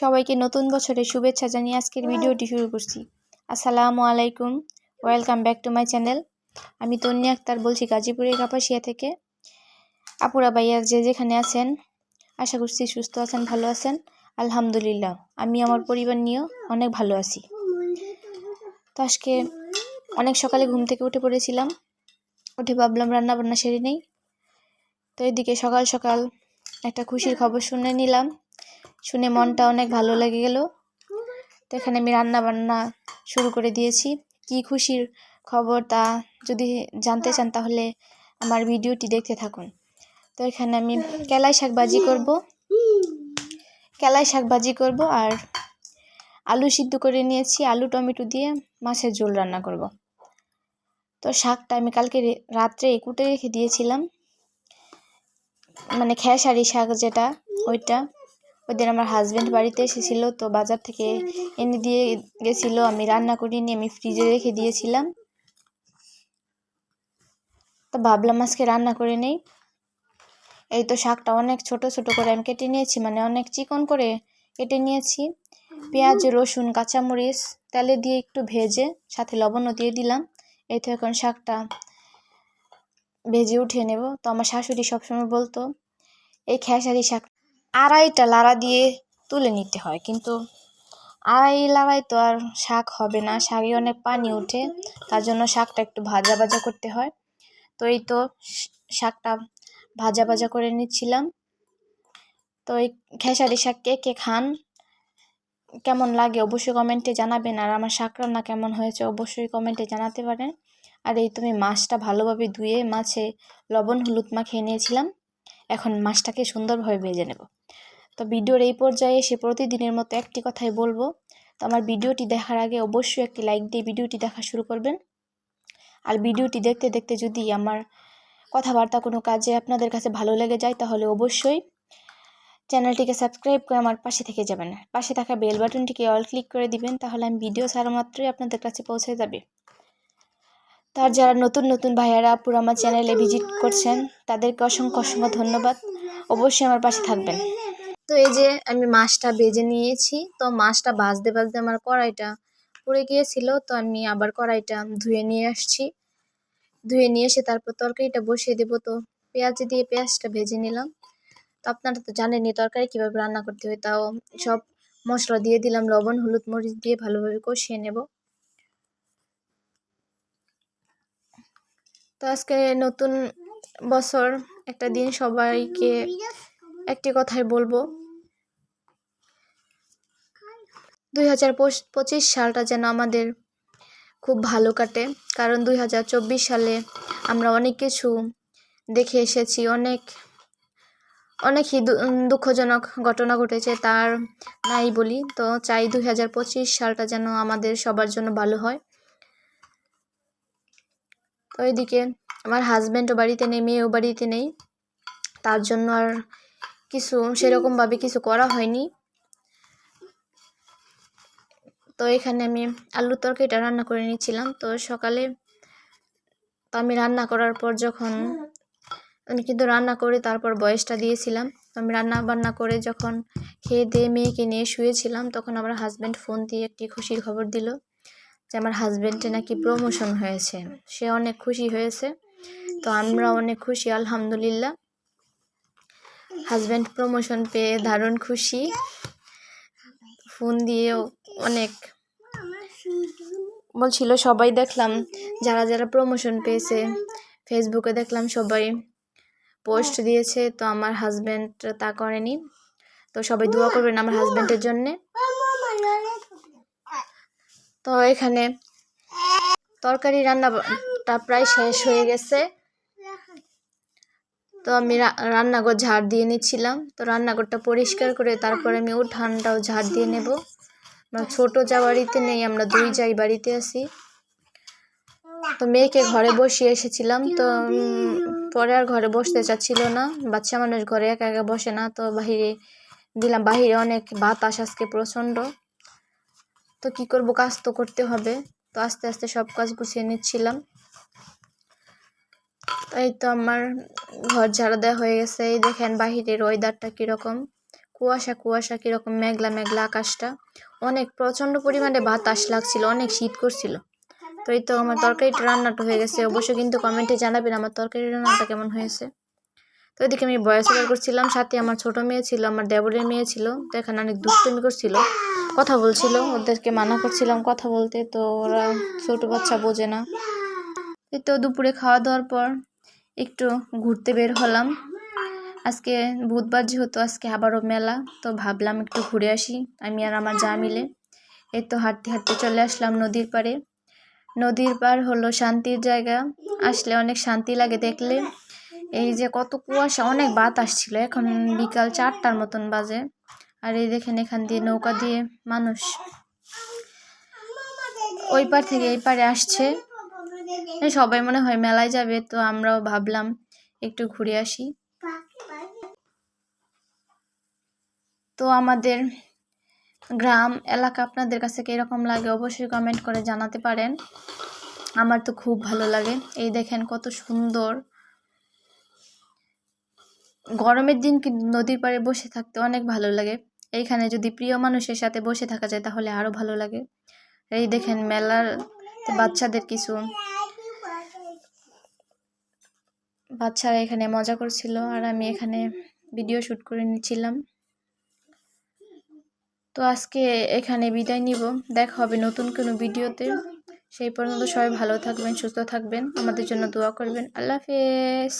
সবাইকে নতুন বছরের শুভেচ্ছা জানিয়ে আজকের ভিডিওটি শুরু করছি। আসসালামু আলাইকুম। Welcome back to my channel আমি তন্নি আক্তার বলছি গাজীপুরের কাপাসিয়া থেকে। আপুরা ভাইয়া যে যেখানে আছেন আশা করছি সুস্থ আছেন ভালো আছেন। আলহামদুলিল্লাহ আমি আমার পরিবার নিয়েও অনেক ভালো আছি। তো আজকে অনেক সকালে ঘুম থেকে উঠে পড়েছিলাম। উঠে ভাবলাম রান্না বান্না সেরে নেই। তো এদিকে সকাল সকাল একটা খুশির খবর শুনে নিলাম। শুনে মনটা অনেক ভালো লেগে গেল। তো এখানে আমি রান্না বান্না শুরু করে দিয়েছি। কি খুশির খবর তা যদি জানতে চান তাহলে আমার ভিডিওটি দেখতে থাকুন। তো এখানে আমি কেলাই শাক ভাজি করব। কেলাই শাক ভাজি করব আর আলু সিদ্ধ করে নিয়েছি। আলু, টমেটো দিয়ে মাছের ঝোল রান্না করব। তো শাকটা আমি কালকে রাত্রে কুটে রেখে দিয়েছিলাম। মানে খেসারি শাক যেটা, ওইটা। ওই দিন আমার হাজব্যান্ড বাড়িতে এসেছিল, তো বাজার থেকে এনে দিয়ে গেছিল, আমি রান্না করিনি আমি ফ্রিজে রেখে দিয়েছিলাম। তো ভাবলাম আজকে রান্না করে নেই। এই তো শাকটা অনেক ছোট ছোট করে আমি কেটে নিয়েছি মানে অনেক চিকন করে কেটে নিয়েছি। পেঁয়াজ, রসুন, কাঁচামরিচ, তেলে দিয়ে একটু ভেজে, সাথে লবণও দিয়ে দিলাম। এই তো এখন শাকটা ভেজে উঠিয়ে নেব। তো আমার শাশুড়ি সবসময় বলতো, এই খেসারি শাক আড়াইটা লাড়া দিয়ে তুলে নিতে হয়। কিন্তু আড়াই লাড়াই তো আর শাক হবে না শাকে অনেক পানি ওঠে, তার জন্য শাকটা একটু ভাজা ভাজা করতে হয়। তো এই তো শাকটা ভাজা ভাজা করে নিচ্ছিলাম। তো এই খেসারি শাক কে কে খান, কেমন লাগে অবশ্যই কমেন্টে জানাবেন। আর আমার শাক রান্না কেমন হয়েছে অবশ্যই কমেন্টে জানাতে পারেন। আর এই তুমি মাছটা ভালোভাবে ধুয়ে মাছে লবণ হলুদ মাখিয়ে নিয়েছিলাম। এখন মাছটাকে সুন্দরভাবে ভেজে নেব। তো ভিডিওর এই পর্যায়ে এসে প্রতিদিনের মতো একটি কথাই বলব। তো আমার ভিডিওটি দেখার আগে অবশ্যই একটি লাইক দিয়ে ভিডিওটি দেখা শুরু করবেন। আর ভিডিওটি দেখতে দেখতে যদি আমার কথাবার্তা কোনো কাজে আপনাদের কাছে ভালো লেগে যায় তাহলে অবশ্যই চ্যানেলটিকে সাবস্ক্রাইব করে আমার পাশে থেকে যাবেন। পাশে থাকা বেল বাটনটিকে অল ক্লিক করে দিবেন তাহলে আমি ভিডিও ছাড়া মাত্রই আপনাদের কাছে পৌঁছে যাবে। তার যারা নতুন নতুন ভাইয়ারা পুরো আমার চ্যানেলে ভিজিট করছেন, তাদেরকে অসংখ্য অসংখ্য ধন্যবাদ। অবশ্যই আমার পাশে থাকবেন। তো এই যে আমি মাছটা বেজে নিয়েছি, তো মাছটা ভাজতে ভাজতে আমার কড়াইটা পড়ে গিয়েছিল, তো আমি আবার কড়াইটা ধুয়ে নিয়ে আসছি। ধুয়ে নিয়ে এসে তারপর তরকারিটা বসিয়ে দেবো, তো পেঁয়াজ দিয়ে পেঁয়াজটা ভেজে নিলাম। তো আপনারা তো জানেনই তরকারি কীভাবে রান্না করতে হয়, তাও সব মশলা দিয়ে দিলাম, লবণ, হলুদ, মরিচ দিয়ে ভালোভাবে কষিয়ে নেব। তো আজকে নতুন বছর, একটা দিন সবাইকে একটি কথাই বলব। দুই হাজার পঁচিশ সালটা যেন আমাদের খুব ভালো কাটে। কারণ দুই হাজার চব্বিশ সালে আমরা অনেক কিছু দেখে এসেছি, অনেক অনেকই দুঃখজনক ঘটনা ঘটেছে, তার নাই বলি। তো চাই দুই হাজার পঁচিশ সালটা যেন আমাদের সবার জন্য ভালো হয়। তো এদিকে আমার হাজব্যান্ডও বাড়িতে নেই, মেয়েও বাড়িতে নেই। তার জন্য আর কিছু সেরকমভাবে কিছু করা হয়নি। তো এখানে আমি আলুর তরকারিটা রান্না করে নিয়েছিলাম। তো সকালে তো আমি রান্না করার পর যখন আমি কিন্তু রান্না করে তারপর বয়সটা দিয়েছিলাম। তো আমি রান্না বান্না করে যখন খেয়ে দিয়ে মেয়েকে নিয়ে শুয়েছিলাম, তখন আমার হাজব্যান্ড ফোন দিয়ে একটি খুশির খবর দিল যে আমার হাজব্যান্ডে নাকি প্রমোশন হয়েছে। সে অনেক খুশি হয়েছে। তো আমরা অনেক খুশি, আলহামদুলিল্লাহ। হাজব্যান্ড প্রমোশন পেয়ে দারুণ খুশি। ফোন দিয়েও অনেক বলছিল, সবাই দেখলাম, যারা যারা প্রমোশন পেয়েছে ফেসবুকে দেখলাম সবাই পোস্ট দিয়েছে, তো আমার হাজব্যান্ড তা করেনি। তো সবাই দোয়া করবেন আমার হাজব্যান্ডের জন্যে। তো এখানে তরকারি রান্নাটা প্রায় শেষ হয়ে গেছে। তো আমি রান্নাঘর ঝাড় দিয়ে নিচ্ছিলাম। তো রান্নাঘরটা পরিষ্কার করে তারপরে আমি উঠানটাও ঝাড় দিয়ে নেব। ছোটো যা বাড়িতে নেই, আমরা দুই যাই বাড়িতে আসি তো মেয়েকে ঘরে বসিয়ে এসেছিলাম। তো পরে আর ঘরে বসতে চাচ্ছিল না। বাচ্চা মানুষ ঘরে একা একা বসে না। তো বাহিরে দিলাম, বাহিরে অনেক বাতাস আজকে প্রচণ্ড। তো কি করব, কাজ তো করতে হবে। তো আস্তে আস্তে সব কাজ গুছিয়ে নিচ্ছিলাম। এই তো আমার ঘর ঝাড়া দেওয়া হয়ে গেছে। এই দেখেন বাহিরের ওয়েদারটা কীরকম। কুয়াশা কুয়াশা, কীরকম মেঘলা মেঘলা আকাশটা। অনেক প্রচণ্ড পরিমাণে বাতাস লাগছিল, অনেক শীত করছিল। তো এই তো আমার তরকারিটা রান্নাটা হয়ে গেছে। অবশ্যই কিন্তু কমেন্টে জানাবেন আমার তরকারি রান্নাটা কেমন হয়েছে। তো এদিকে আমি বয়স ওভার করছিলাম। সাথে আমার ছোট মেয়ে ছিল, আমার দেবরের মেয়ে ছিল। তো এখানে অনেক দুষ্টুমি করছিল, কথা বলছিল। ওদেরকে মানা করছিলাম কথা বলতে, তো ওরা ছোট বাচ্চা বোঝে না। এই তো দুপুরে খাওয়া দাওয়ার পর একটু ঘুরতে বের হলাম। আজকে বুধবার যেহেতু আজকে আবারও মেলা, তো ভাবলাম একটু ঘুরে আসি, আমি আর আমার যা মিলে। এই তো হাঁটতে হাঁটতে চলে আসলাম নদীর পাড়ে। নদীর পার হলো শান্তির জায়গা, আসলে অনেক শান্তি লাগে দেখলে। এই যে কত কুয়াশা, অনেক বাতাস ছিল, এখন বিকাল চারটার মতন বাজে। আর এই দেখেন এখান দিয়ে নৌকা দিয়ে মানুষ ওই পার থেকে এই পারে আসছে। সবাই মনে হয় মেলায় যাবে, তো আমরাও ভাবলাম একটু ঘুরে আসি। তো আমাদের গ্রাম, এলাকা আপনাদের কাছে কীরকম লাগে অবশ্যই কমেন্ট করে জানাতে পারেন। আমার তো খুব ভালো লাগে। এই দেখেন কত সুন্দর। গরমের দিন নদীর পাড়ে বসে থাকতে অনেক ভালো লাগে। এইখানে যদি প্রিয় মানুষের সাথে বসে থাকা যায় তাহলে আরও ভালো লাগে। এই দেখেন মেলার বাচ্চাদের কিছু। বাচ্চারা এখানে মজা করছিল আর আমি এখানে ভিডিও শ্যুট করে নিচ্ছিলাম। তো আজকে এখানে বিদায় নিব। দেখা হবে নতুন কোনো ভিডিওতে। সেই পর্যন্ত সবাই ভালো থাকবেন, সুস্থ থাকবেন। আমাদের জন্য দোয়া করবেন। আল্লাহ হাফেজ।